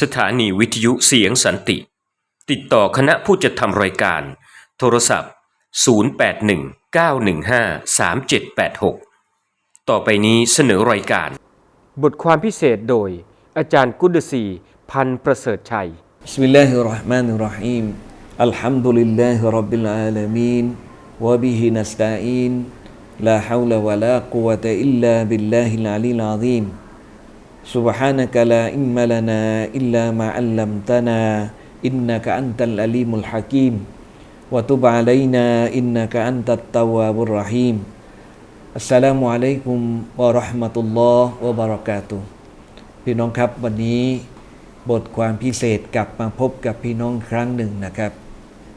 สถานีวิทยุเสียงสันติ ติดต่อคณะผู้จัดทำรายการ โทรศัพท์ 0819153786 ต่อไปนี้เสนอรายการ บทความพิเศษโดย อาจารย์กุดศีพันประเสริฐชัย بسم الله الرحمن الرحيم الحمد لله رب العالمين وبه نستعين لا حول ولا قوة إلا بالله العلي العظيم سبحانك لا علم لنا إلا ما علمتنا إنك أنت الأليم الحكيم وتب علينا إنك أنت التواب الرحيم السلام عليكم ورحمة الله وبركاته พี่น้องครับวันนี้บทความพิเศษกลับมาพบกับพี่น้องครั้งหนึ่งนะครับ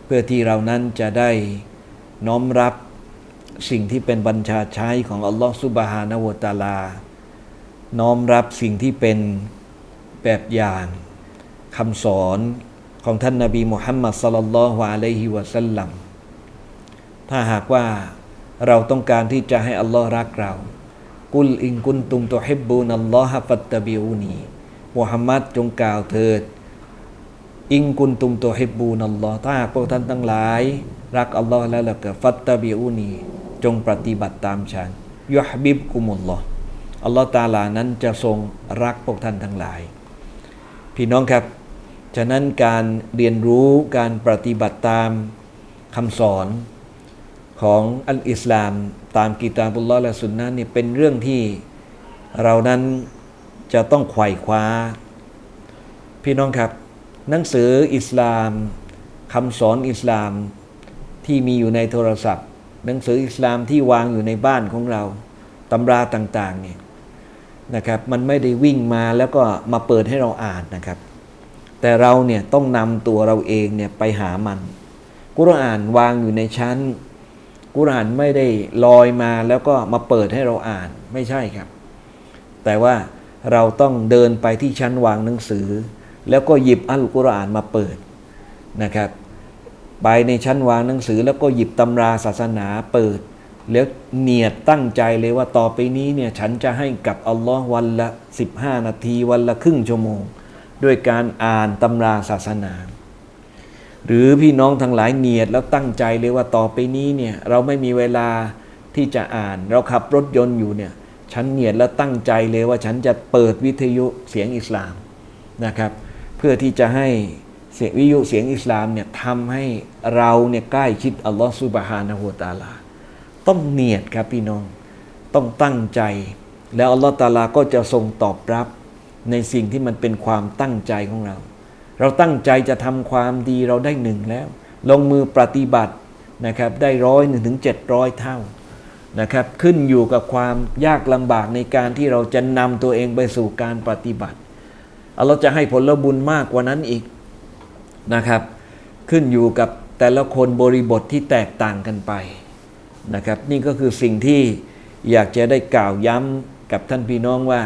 เพื่อที่เรานั้นจะได้น้อมรับสิ่งที่เป็นบัญชาใช้ของอัลลอฮฺสุบฮานาวะตะอาลา น้อมรับสิ่งที่เป็นแบบอย่างคำสอนของท่านนาบีมุฮัมมัดสลลัลลอฮุอะลัยฮิวะสัลลัมถ้าหากว่าเราต้องการที่จะให้อัลลอฮ์รักเรา กุลอิงกุนตุมตุฮิบบูนัลลอฮะฟัตตะบิอูนีมุฮัมมัดจงกล่าวเถิด อิงกุนตุมตุฮิบบูนัลลอฮ์ถ้าหากพวกท่านทั้งหลาย รักอัลลอฮ์แล้วล่ะก็ฟัตตะบิอูนีจงปฏิบัติตามฉันยุฮบิบกุมุลลอฮ์ อัลลอฮ์ตาลานั้นจะทรงรักพวกท่านทั้งหลาย พี่น้องครับ ฉะนั้นการเรียนรู้การปฏิบัติตามคำสอนของอัลอิสลามตามกีตาบุลลอและสุนนะนี่เป็นเรื่องที่เรานั้นจะต้องไขว่คว้า พี่น้องครับ หนังสืออิสลามคำสอนอิสลามที่มีอยู่ในโทรศัพท์ หนังสืออิสลามที่วางอยู่ในบ้านของเราตำราต่างๆเนี่ย นะครับมันไม่ได้วิ่งมาแล้วก็มาเปิดให้เราอ่านนะครับ แต่เราเนี่ยต้องนำตัวเราเองเนี่ยไปหามัน กุรอานวางอยู่ในชั้น กุรอานไม่ได้ลอยมาแล้วก็มาเปิดให้เราอ่านไม่ใช่ครับ แต่ว่าเราต้องเดินไปที่ชั้นวางหนังสือ แล้วก็หยิบอัลกุรอานมาเปิดนะครับ ไปในชั้นวางหนังสือแล้วก็หยิบตำราศาสนาเปิด แล้วเนียดตั้งใจเลยว่าต่อไปนี้เนี่ยฉันจะให้กับอัลลอฮ์วันละ 15 นาทีวันละครึ่งชั่วโมง ด้วยการอ่านตำราศาสนา หรือพี่น้องทั้งหลายเนียดแล้วตั้งใจเลยว่าต่อไปนี้เนี่ยเราไม่มีเวลาที่จะอ่าน เราขับรถยนต์อยู่เนี่ยฉันเนียดแล้วตั้งใจเลยว่าฉันจะเปิดวิทยุเสียงอิสลามนะครับเพื่อที่จะให้เสียงวิทยุเสียงอิสลามเนี่ยทำให้เราเนี่ยใกล้ชิดอัลลอฮฺซุบฮานะฮูวะตาลา ต้องเนียดครับพี่น้อง ต้องตั้งใจ แล้วอัลลอฮฺตาลาก็จะทรงตอบรับในสิ่งที่มันเป็นความตั้งใจของเรา เราตั้งใจจะทำความดีเราได้หนึ่งแล้ว ลงมือปฏิบัตินะครับได้ร้อยหนึ่งถึงเจ็ดร้อยเท่านะครับขึ้นอยู่กับความยากลำบากในการที่เราจะนำตัวเองไปสู่การปฏิบัติอัลลอฮ์จะให้ผลบุญมากกว่านั้นอีกนะครับ ขึ้นอยู่กับแต่ละคนบริบทที่แตกต่างกันไป นะครับ นี่ก็คือสิ่งที่อยากจะได้กล่าวย้ำกับท่านพี่น้องว่า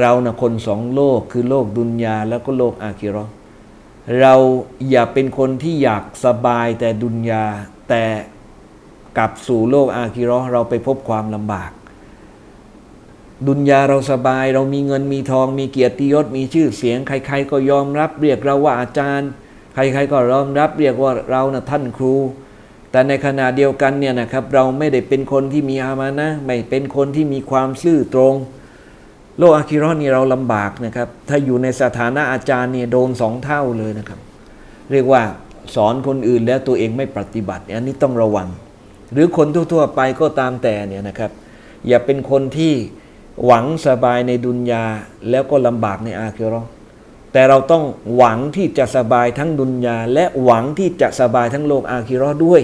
เรานะคนสองโลกคือโลกดุนยาแล้วก็โลกอาคิราะห์เราอย่าเป็นคนที่อยากสบายแต่ดุนยาแต่กลับสู่โลกอาคิราะห์เราไปพบความลำบาก ดุนยาเราสบาย เรามีเงินมีทอง มีเกียรติยศมีชื่อเสียง ใคร ๆ ก็ยอมรับเรียกเราว่าอาจารย์ ใคร ๆ ก็ยอมรับเรียกว่าเรานะท่านครู แต่ในขณะเดียวกันเนี่ยนะครับเราไม่ได้เป็นคนที่มีอามานะไม่เป็นคนที่มีความซื่อตรง โลกอาคิราะห์นี่เราลำบากนะครับ ถ้าอยู่ในสถานะอาจารย์เนี่ยโดนสองเท่าเลยนะครับ เรียกว่าสอนคนอื่นแล้วตัวเองไม่ปฏิบัติ อันนี้ต้องระวัง หรือคนทั่วๆไปก็ตามแต่เนี่ยนะครับ อย่าเป็นคนที่หวังสบายในดุนยาแล้วก็ลำบากในอาคิราะห์ แต่เราต้องหวังที่จะสบายทั้งดุนยา และหวังที่จะสบายทั้งโลกอาคิราะห์ด้วย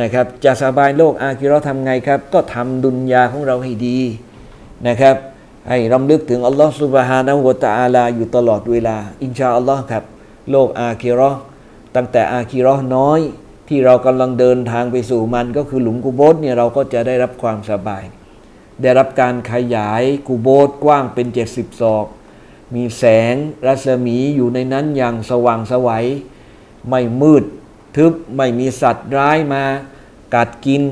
นะครับ จะสบายโลกอาคิราะห์ทำไงครับ ก็ทำดุนยาของเราให้ดีนะครับ ให้รำลึกถึงอัลลอฮฺสุบฮานะฮูวะตะอาลาอยู่ตลอดเวลา อินชาอัลลอฮ์ครับ โลกอาคิราะห์ตั้งแต่อาคิราะห์น้อย ที่เรากำลังเดินทางไปสู่มันก็คือหลุมกุโบสเนี่ยเราก็จะได้รับความสบาย ได้รับการขยายกุโบสกว้างเป็น 70ศอก มีแสงรัศมีอยู่ในนั้นอย่างสว่างสวัย ไม่มืดทึบไม่มีสัตว์ร้ายมากัดกิน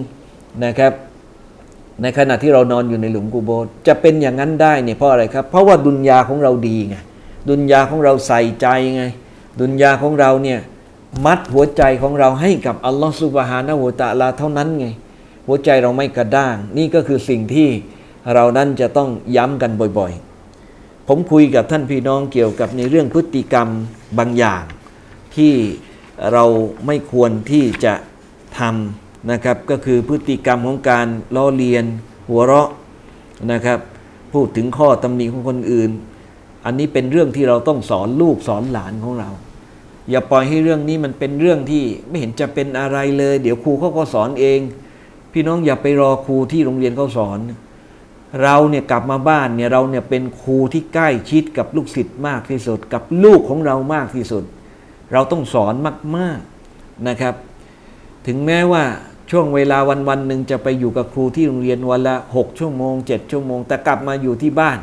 นะครับ ในขณะที่เรานอนอยู่ในหลุมกูโบจะเป็นอย่างนั้นได้เนี่ยเพราะอะไรครับ เพราะว่าดุนยาของเราดีไงดุนยาของเราใส่ใจไง ดุนยาของเราเนี่ยมัดหัวใจของเราให้กับอัลลอฮฺสุบฮานะฮูวตะลาเท่านั้นไง หัวใจเราไม่กระด้าง นี่ก็คือสิ่งที่เรานั้นจะต้องย้ำกันบ่อยๆ ผมคุยกับท่านพี่น้องเกี่ยวกับในเรื่องพฤติกรรมบางอย่าง ที่เราไม่ควรที่จะทำนะครับ ก็คือพฤติกรรมของการล้อเลียน หัวเราะนะครับ พูดถึงข้อตำหนิของคนอื่น อันนี้เป็นเรื่องที่เราต้องสอนลูกสอนหลานของเรา อย่าปล่อยให้เรื่องนี้มันเป็นเรื่องที่ไม่เห็นจะเป็นอะไรเลย เดี๋ยวครูเขาก็สอนเอง พี่น้องอย่าไปรอครูที่โรงเรียนเขาสอน เราเนี่ยกลับมาบ้านเนี่ยเราเนี่ยเป็นครูที่ใกล้ชิดกับลูกศิษย์มากที่สุด กับลูกของเรามากที่สุด เราต้องสอนมาก ๆนะครับ ถึงแม้ว่าช่วงเวลาวันวันหนึ่งจะไปอยู่กับครูที่โรงเรียนวันละ 6 ชั่วโมง 7 ชั่วโมง แต่กลับมาอยู่ที่บ้าน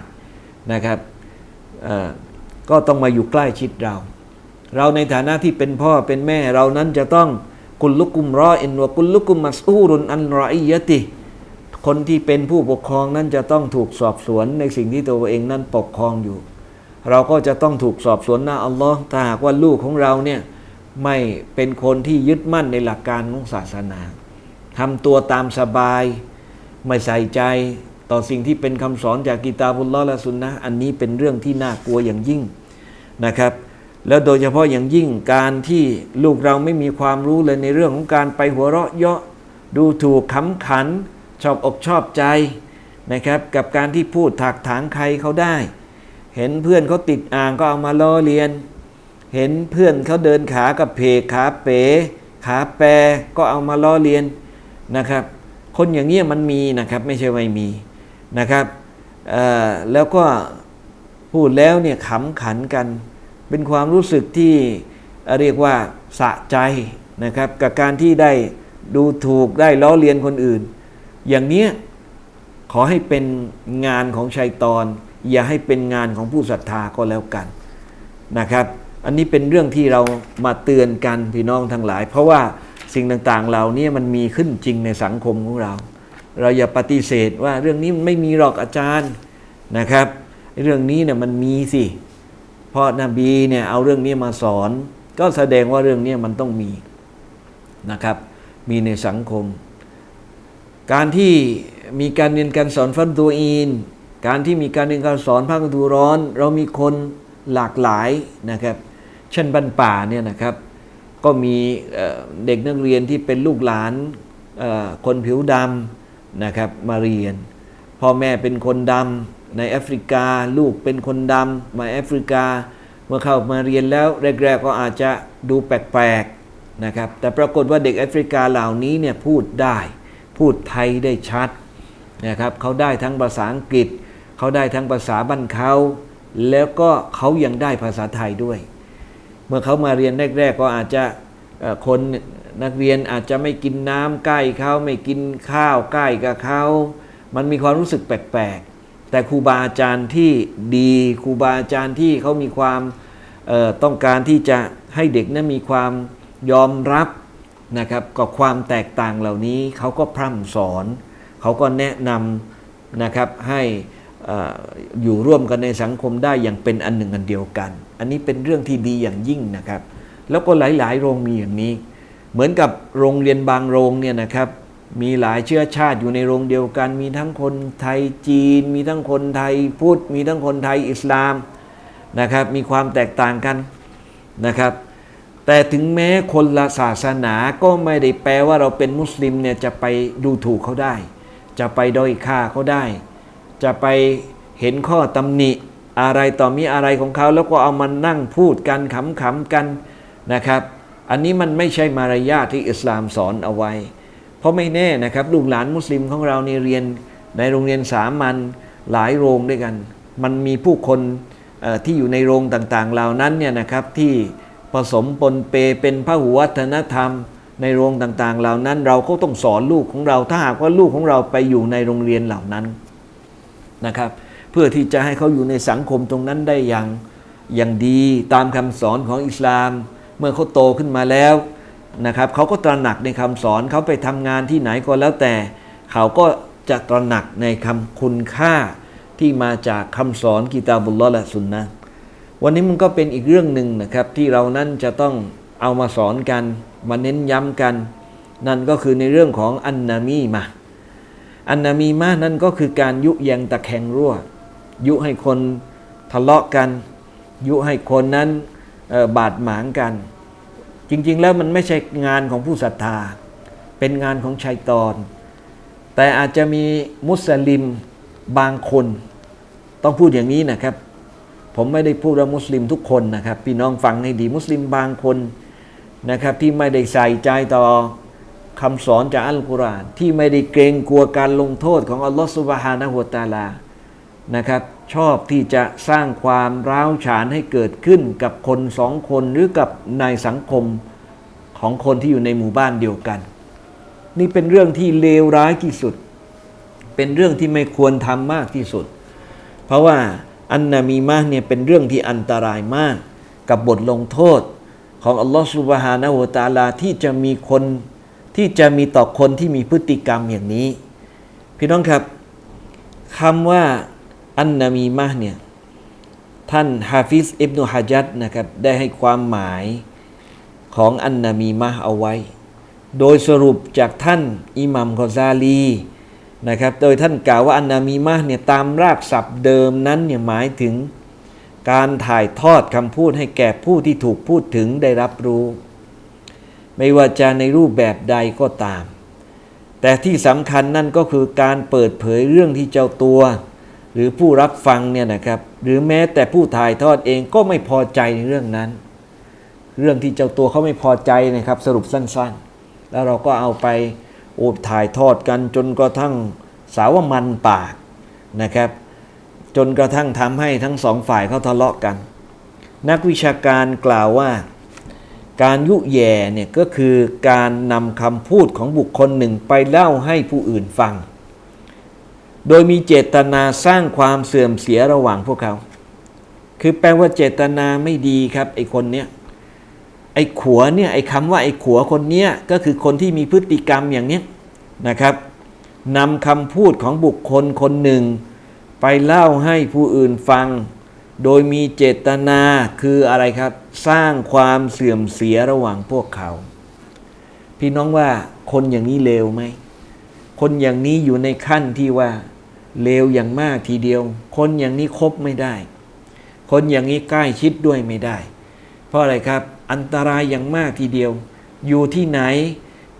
นะครับก็ต้องมาอยู่ใกล้ชิดเรา เราในฐานะที่เป็นพ่อเป็นแม่เรานั้นจะต้องกุลลุกุมรออินวะกุลลุกุมมัสอูรุนอันรออิยะติ คนที่เป็นผู้ปกครองนั้นจะต้องถูกสอบสวนในสิ่งที่ตัวเองนั้นปกครองอยู่ เราก็จะต้องถูกสอบสวนหน้าอัลลอฮ์ถ้าหากว่าลูกของเราเนี่ยไม่เป็นคนที่ยึดมั่นในหลักการของศาสนาทำตัวตามสบาย ไม่ใส่ใจต่อสิ่งที่เป็นคำสอนจากกิตาบุลลอและสุนนะอันนี้เป็นเรื่องที่น่ากลัวอย่างยิ่งนะครับ แล้วโดยเฉพาะอย่างยิ่งการที่ลูกเราไม่มีความรู้เลยในเรื่องของการไปหัวเราะเยาะดูถูกขำขัน ชอบอกชอบใจนะครับกับการที่พูดถักถางใครเขาได้ เห็นเพื่อนเขาติดอ่างก็เอามาล้อเลียน เห็นเพื่อนเขาเดินขากับเพกขาเป๋ ขาแปรก็เอามาล้อเลียนนะครับ คนอย่างเงี้ยมันมีนะครับไม่ใช่ไม่มีนะครับแล้วก็พูดแล้วเนี่ยขำขันกัน เป็นความรู้สึกที่เเรียกว่าสะใจนะครับกับการที่ได้ดูถูกได้ล้อเลียนคนอื่น อย่างเนี้ยขอให้เป็นงานของชัยตอน อย่าให้เป็นงานของผู้ศรัทธาก็แล้วกันนะครับ อันนี้เป็นเรื่องที่เรามาเตือนกันพี่น้องทั้งหลาย เพราะว่าสิ่งต่างๆเหล่านี้มันมีขึ้นจริงในสังคมของเรา เราอย่าปฏิเสธว่าเรื่องนี้มันไม่มีหรอกอาจารย์นะครับเรื่องนี้เนี่ยมันมีสิเพราะนบีเนี่ยเอาเรื่องนี้มาสอน ก็แสดงว่าเรื่องนี้มันต้องมีนะครับ มีในสังคม การที่มีการเรียนการสอนฟันตัวอีนการที่มีการเรียนการสอนภาคฤดูร้อน เรามีคนหลากหลายนะครับ เช่นบ้านป่าเนี่ยนะครับ ก็มีเด็กนักเรียนที่เป็นลูกหลานคนผิวดำนะครับมาเรียน พ่อแม่เป็นคนดำในแอฟริกา ลูกเป็นคนดำมาแอฟริกา เมื่อเข้ามาเรียนแล้วแรกๆก็อาจจะดูแปลกๆนะครับ แต่ปรากฏว่าเด็กแอฟริกาเหล่านี้เนี่ยพูดได้ พูดไทยได้ชัดนะครับเขาได้ทั้งภาษาอังกฤษ เขาได้ทั้งภาษาบ้านเขา แล้วก็เขายังได้ภาษาไทยด้วย เมื่อเขามาเรียนแรก ๆ ก็อาจจะคนนักเรียนอาจจะไม่กินน้ำใกล้เขาไม่กินข้าวใกล้กับเขา มันมีความรู้สึกแปลกๆ แต่ครูบาอาจารย์ที่ดีครูบาอาจารย์ที่เขามีความต้องการที่จะให้เด็กนั้นมีความยอมรับ นะครับกับความแตกต่างเหล่านี้เขาก็พร่ำสอน เขาก็แนะนำนะครับให้อยู่ร่วมกันในสังคมได้อย่างเป็นอันหนึ่งอันเดียวกัน อันนี้เป็นเรื่องที่ดีอย่างยิ่งนะครับ แล้วก็หลาย ๆ โรงมีอย่างนี้ เหมือนกับโรงเรียนบางโรงเนี่ยนะครับมีหลายเชื้อชาติอยู่ในโรงเดียวกัน มีทั้งคนไทยจีน มีทั้งคนไทยพุทธมีทั้งคนไทยอิสลามนะครับมีความแตกต่างกันนะครับ แต่ถึงแม้คนละศาสนาก็ไม่ได้แปลว่าเราเป็นมุสลิมเนี่ยจะไปดูถูกเขาได้ จะไปด้อยค่าเขาได้ จะไปเห็นข้อตำหนิอะไรต่อมีอะไรของเขา แล้วก็เอามานั่งพูดกันขำๆกันนะครับ อันนี้มันไม่ใช่มารยาทที่อิสลามสอนเอาไว้ เพราะไม่แน่นะครับลูกหลานมุสลิมของเราในเรียนในโรงเรียนสามัญหลายโรงด้วยกัน มันมีผู้คนที่อยู่ในโรงต่างๆ เหล่านั้นเนี่ยนะครับที่ ผสมปนเปเป็นพหุวัฒนธรรม ในโรงต่างๆ เหล่านั้น เราก็ต้องสอนลูกของเรา ถ้าหากว่าลูกของเราไปอยู่ในโรงเรียนเหล่านั้นนะครับ เพื่อที่จะให้เขาอยู่ในสังคมตรงนั้นได้อย่างอย่างดีตามคำสอนของอิสลาม เมื่อเขาโตขึ้นมาแล้วนะครับเขาก็ตระหนักในคำสอนเขาไปทำงานที่ไหนก็แล้วแต่ เขาก็จะตระหนักในคำคุณค่าที่มาจากคำสอนกิตาบุลลอและสุนนะ วันนี้มันก็เป็นอีกเรื่องหนึ่งนะครับที่เรานั้นจะต้องเอามาสอนกัน มาเน้นย้ำกัน นั่นก็คือในเรื่องของอันนามีมาอันนามีมานั่นก็คือการยุแยงตะแคงรั่ว ยุให้คนทะเลาะกัน ยุให้คนนั้นบาดหมางกัน จริง ๆ แล้วมันไม่ใช่งานของผู้ศรัทธา เป็นงานของชัยตอน แต่อาจจะมีมุสลิมบางคน ต้องพูดอย่างนี้นะครับ ผมไม่ได้พูดว่ามุสลิมทุกคนนะครับ พี่น้องฟังให้ดีมุสลิมบางคนนะครับที่ไม่ได้ใส่ใจต่อคำสอนจากอัลกุรอานที่ไม่ได้เกรงกลัวการลงโทษของอัลลอฮฺสุบฮานะฮุตาลานะครับ ชอบที่จะสร้างความร้าวฉานให้เกิดขึ้นกับคนสองคนหรือกับในสังคมของคนที่อยู่ในหมู่บ้านเดียวกัน นี่เป็นเรื่องที่เลวร้ายที่สุด เป็นเรื่องที่ไม่ควรทำมากที่สุด เพราะว่า อันนามีมะห์เนี่ยเป็นเรื่องที่อันตรายมาก กับบทลงโทษ ของอัลลอฮฺสุบฮานะฮูตาลาที่จะมีคนที่จะมีต่อคนที่มีพฤติกรรมอย่างนี้ พี่น้องครับคำว่าอันนามีมะห์เนี่ยท่านฮาฟิซอิบนุฮะจัดนะครับได้ให้ความหมายของอันนามีมะห์เอาไว้ โดยสรุปจากท่านอิหมัมกอซาลี นะครับ โดยท่านกล่าวว่าอันนามีมะห์เนี่ยตามรากศัพท์เดิมนั้นเนี่ยหมายถึงการถ่ายทอดคำพูดให้แก่ผู้ที่ถูกพูดถึงได้รับรู้ ไม่ว่าจะในรูปแบบใดก็ตาม แต่ที่สำคัญนั่นก็คือการเปิดเผยเรื่องที่เจ้าตัว หรือผู้รับฟังเนี่ยนะครับหรือแม้แต่ผู้ถ่ายทอดเองก็ไม่พอใจในเรื่องนั้น เรื่องที่เจ้าตัวเขาไม่พอใจนะครับสรุปสั้นๆ แล้วเราก็เอาไป โอบถ่ายทอดกันจนกระทั่งสาวมันปากนะครับ จนกระทั่งทำให้ทั้งสองฝ่ายเขาทะเลาะกัน นักวิชาการกล่าวว่า การยุแย่เนี่ยก็คือการนำคำพูดของบุคคลหนึ่งไปเล่าให้ผู้อื่นฟัง โดยมีเจตนาสร้างความเสื่อมเสียระหว่างพวกเขา คือแปลว่าเจตนาไม่ดีครับไอคนเนี้ย ไอ้ขัวเนี่ยไอ้คำว่าไอ้ขัวคนเนี้ยก็คือคนที่มีพฤติกรรมอย่างเนี้ยนะครับนำคำพูดของบุคคลคนหนึ่ง ไปเล่าให้ผู้อื่นฟัง โดยมีเจตนาคืออะไรครับ สร้างความเสื่อมเสียระหว่างพวกเขา พี่น้องว่าคนอย่างนี้เลวไหม คนอย่างนี้อยู่ในขั้นที่ว่าเลวอย่างมากทีเดียว คนอย่างนี้คบไม่ได้ คนอย่างนี้ใกล้ชิดด้วยไม่ได้ เพราะอะไรครับ อันตรายอย่างมากทีเดียว อยู่ที่ไหน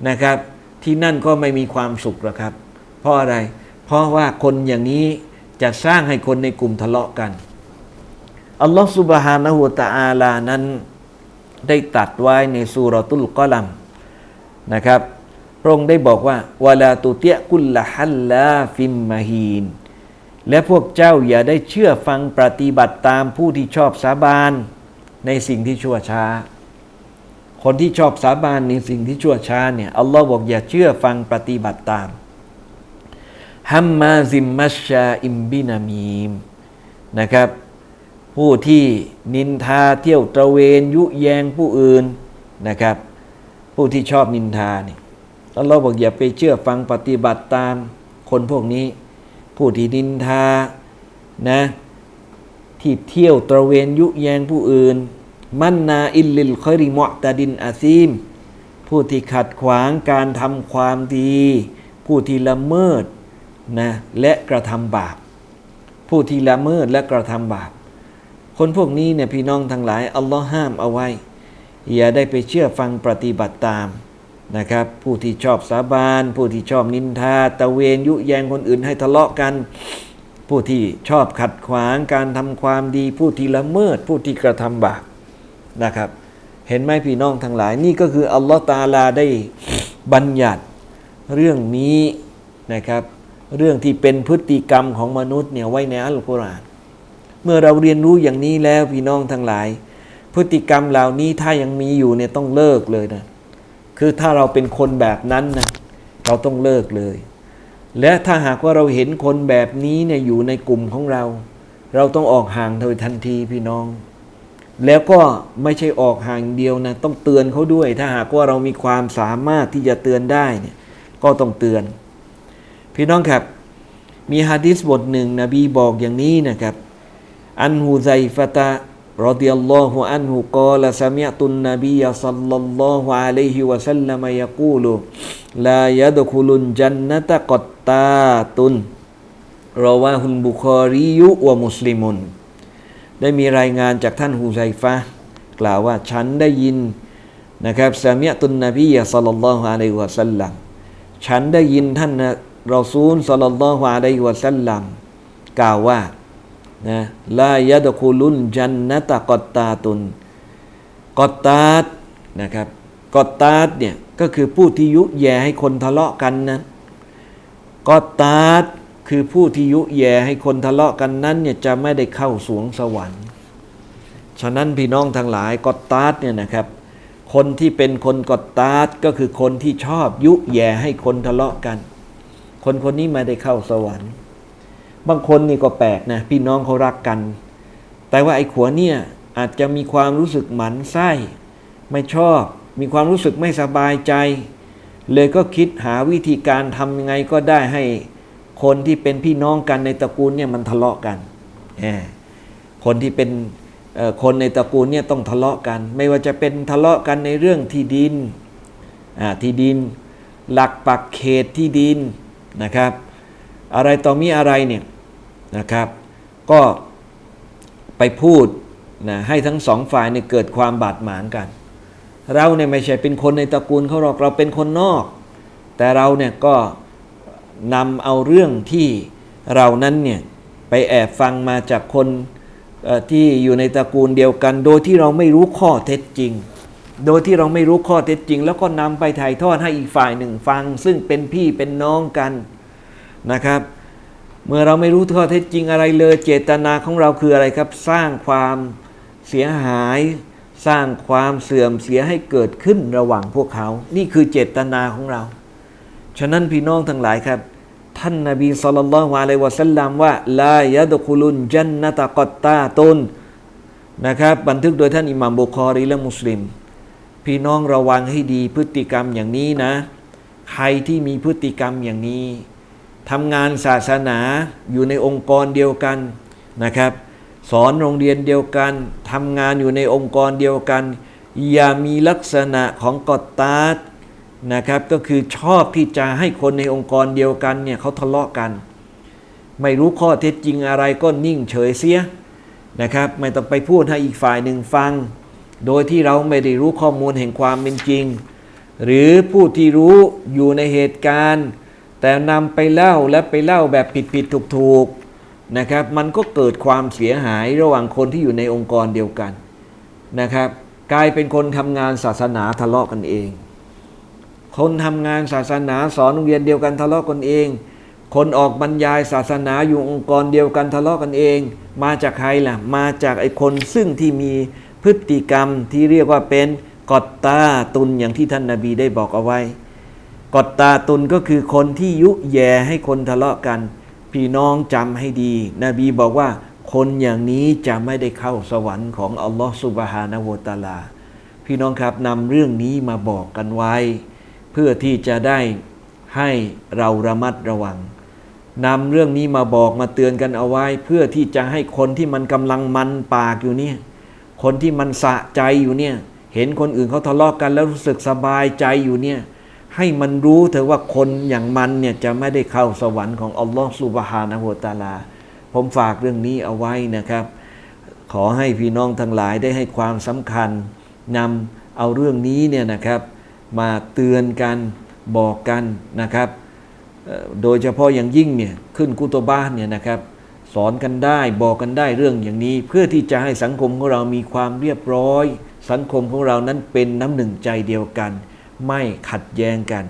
นะครับ ที่นั่นก็ไม่มีความสุขหรอกครับ เพราะอะไร เพราะว่าคนอย่างนี้จะสร้างให้คนในกลุ่มทะเลาะกันอัลลอฮฺสุบฮานะฮูวะตะอาลานั้นได้ตัดไว้ในสุรตุลกอลัมนะครับพระองค์ได้บอกว่าวะลาตุเตียกุลละฮัลลาฟิมมาฮีน และพวกเจ้าอย่าได้เชื่อฟังปฏิบัติตามผู้ที่ชอบสาบานในสิ่งที่ชั่วช้า คนที่ชอบสาบานในสิ่งที่ชั่วช้าเนี่ยอัลลอฮ์บอกอย่าเชื่อฟังปฏิบัติตามฮัมมาซิมมัชชาอิมบินามีมนะครับ ผู้ที่นินทาเที่ยวตระเวนยุแยงผู้อื่นนะครับ ผู้ที่ชอบนินทาเนี่ยอัลลอฮ์บอกอย่าไปเชื่อฟังปฏิบัติตามคนพวกนี้ ผู้ที่นินทานะที่เที่ยวตระเวนยุแยงผู้อื่น มันนาอิลลิลคอยริมอตดินอาซีม ผู้ที่ขัดขวางการทำความดี ผู้ที่ละเมิดนะและกระทำบาป ผู้ที่ละเมิดและกระทำบาป คนพวกนี้เนี่ยพี่น้องทั้งหลายอัลลอฮ์ห้ามเอาไว้ อย่าได้ไปเชื่อฟังปฏิบัติตามนะครับ ผู้ที่ชอบสาบาน ผู้ที่ชอบนินทาตะเวนยุแยงคนอื่นให้ทะเลาะกัน ผู้ที่ชอบขัดขวางการทำความดี ผู้ที่ละเมิด ผู้ที่กระทำบาป นะครับ เห็นไหมพี่น้องทั้งหลาย นี่ก็คืออัลลอฮ์ตาลาได้บัญญัติเรื่องนี้นะครับ เรื่องที่เป็นพฤติกรรมของมนุษย์เนี่ยไว้ในอัลกุรอานเมื่อเราเรียนรู้อย่างนี้แล้วพี่น้องทั้งหลาย พฤติกรรมเหล่านี้ถ้ายังมีอยู่เนี่ยต้องเลิกเลยนะคือถ้าเราเป็นคนแบบนั้นนะเราต้องเลิกเลย และถ้าหากว่าเราเห็นคนแบบนี้เนี่ยอยู่ในกลุ่มของเรา เราต้องออกห่างโดยทันทีพี่น้อง แล้วก็ไม่ใช่ออกห่างเดียวนะต้องเตือนเขาด้วย ถ้าหากว่าเรามีความสามารถที่จะเตือนได้เนี่ยก็ต้องเตือน พี่น้องครับ มีฮะดิษบทหนึ่งนบีบอกอย่างนี้นะครับ อันฮูไซฟตะรอดิยัลลอฮุอันฮุกอลสมิยตุนนบีสัลลัลลอฮุอะลัยฮิวะสัลลัมยะกูลุลายะดคุลุนจันนตะกตตาตุนรอวาฮุนบุคอรียุวะมุสลิมุน ได้มีรายงานจากท่านฮูไซฟะกล่าวว่าฉันได้ยินนะครับสามียตุนนบีสัลลัลลอฮุอะลัยฮิวะสัลลัมฉันได้ยินท่านนะรอซูลสัลลัลลอฮุอะลัยฮิวะสัลลัมกล่าวว่านะลายะดคุลุนจันนตะกอตตาตุนกอตตาตนะครับกอตตาตเนี่ยก็คือผู้ที่ยุแย่ให้คนทะเลาะกันนะกอตตาต คือผู้ที่ยุแย่ให้คนทะเลาะกันนั้นเนี่ยจะไม่ได้เข้าสวงสวรรค์ ฉะนั้นพี่น้องทั้งหลายกอตาร์ดเนี่ยนะครับ คนที่เป็นคนกอตตาร์ดก็คือคนที่ชอบยุแย่ให้คนทะเลาะกัน คนคนนี้ไม่ได้เข้าสวรรค์ บางคนนี่ก็แปลกนะพี่น้องเขารักกัน แต่ว่าไอ้ขัวเนี่ยอาจจะมีความรู้สึกหมันไส้ ไม่ชอบ มีความรู้สึกไม่สบายใจ เลยก็คิดหาวิธีการทำยังไงก็ได้ให้ คนที่เป็นพี่น้องกันในตระกูลเนี่ยมันทะเลาะกันคนที่เป็นคนในตระกูลเนี่ยต้องทะเลาะกัน ไม่ว่าจะเป็นทะเลาะกันในเรื่องที่ดินที่ดิน หลักปักเขตที่ดินนะครับ อะไรต่อมีอะไรเนี่ยนะครับ ก็ไปพูดนะให้ทั้งสองฝ่ายเนี่ยเกิดความบาดหมางกัน เราเนี่ยไม่ใช่เป็นคนในตระกูลเขาหรอกเราเป็นคนนอก แต่เราเนี่ยก็ นำเอาเรื่องที่เรานั้นเนี่ยไปแอบฟังมาจากคนที่อยู่ในตระกูลเดียวกัน โดยที่เราไม่รู้ข้อเท็จจริง โดยที่เราไม่รู้ข้อเท็จจริง แล้วก็นำไปถ่ายทอดให้อีกฝ่ายหนึ่งฟัง ซึ่งเป็นพี่เป็นน้องกันนะครับ เมื่อเราไม่รู้ข้อเท็จจริงอะไรเลย เจตนาของเราคืออะไรครับ สร้างความเสียหาย สร้างความเสื่อมเสียให้เกิดขึ้นระหว่างพวกเขา นี่คือเจตนาของเรา ฉะนั้นพี่น้องทั้งหลายครับ ท่านนบีสุลต่านละฮ์อะลัยวะสัลลัมว่าลายะดคุลุนจันนตะกอตตาตุนนะครับ บันทึกโดยท่านอิหม่ามบุคอรีและมุสลิม พี่น้องระวังให้ดีพฤติกรรมอย่างนี้นะ ใครที่มีพฤติกรรมอย่างนี้ทำงานศาสนาอยู่ในองค์กรเดียวกันนะครับ สอนโรงเรียนเดียวกันทำงานอยู่ในองค์กรเดียวกัน อย่ามีลักษณะของกอตตาร์ นะครับก็คือชอบที่จะให้คนในองค์กรเดียวกันเนี่ยเขาทะเลาะกัน ไม่รู้ข้อเท็จจริงอะไรก็นิ่งเฉยเสียนะครับไม่ต้องไปพูดให้อีกฝ่ายหนึ่งฟัง โดยที่เราไม่ได้รู้ข้อมูลแห่งความเป็นจริง หรือผู้ที่รู้อยู่ในเหตุการณ์ แต่นำไปเล่าและไปเล่าแบบผิดผิดถูกถูกๆนะครับมันก็เกิดความเสียหายระหว่างคนที่อยู่ในองค์กรเดียวกันนะครับกลายเป็นคนทำงานศาสนาทะเลาะกันเอง คนทำงานศาสนาสอนโรงเรียนเดียวกันทะเลาะกันเอง คนออกบรรยายศาสนาอยู่องค์กรเดียวกันทะเลาะกันเอง มาจากใครล่ะ มาจากไอ้คนซึ่งที่มีพฤติกรรมที่เรียกว่าเป็นกอตตาตุนอย่างที่ท่านนาบีได้บอกเอาไว้กอตตาตุนก็คือคนที่ยุแย่ให้คนทะเลาะกัน พี่น้องจำให้ดี นบีบอกว่าคนอย่างนี้จะไม่ได้เข้าสวรรค์ของอัลลอฮฺสุบฮานะฮูวตาลา พี่น้องครับนำเรื่องนี้มาบอกกันไว้ เพื่อที่จะได้ให้เราระมัดระวังนำเรื่องนี้มาบอกมาเตือนกันเอาไว้ เพื่อที่จะให้คนที่มันกำลังมันปากอยู่เนี่ยคนที่มันสะใจอยู่เนี่ยเห็นคนอื่นเขาทะเลาะกันแล้วรู้สึกสบายใจอยู่เนี่ยให้มันรู้เถอะว่าคนอย่างมันเนี่ยจะไม่ได้เข้าสวรรค์ของอัลลอฮฺสุบฮานะฮูวะตาลา ผมฝากเรื่องนี้เอาไว้นะครับ ขอให้พี่น้องทั้งหลายได้ให้ความสำคัญนำเอาเรื่องนี้เนี่ยนะครับ มาเตือนกันบอกกันนะครับเอ่อโดยเฉพาะอย่างยิ่งเนี่ยขึ้นกุตบาเนี่ยนะครับ สอนกันได้บอกกันได้เรื่องอย่างนี้ เพื่อที่จะให้สังคมของเรามีความเรียบร้อย สังคมของเรานั้นเป็นน้ำหนึ่งใจเดียวกัน ไม่ขัดแย้งกัน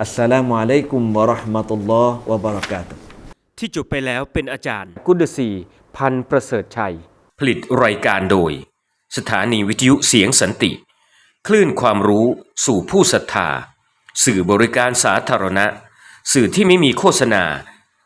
อัสสลามุอะลัยกุมวะเราะห์มะตุลลอฮ์วะบะเราะกาตุฮ์ที่จบไปแล้วเป็นอาจารย์ กุดสีพันประเสริฐชัย ผลิตรายการโดย สถานีวิทยุเสียงสันติ คลื่นความรู้สู่ผู้ศรัทธา สื่อบริการสาธารณะ สื่อที่ไม่มีโฆษณา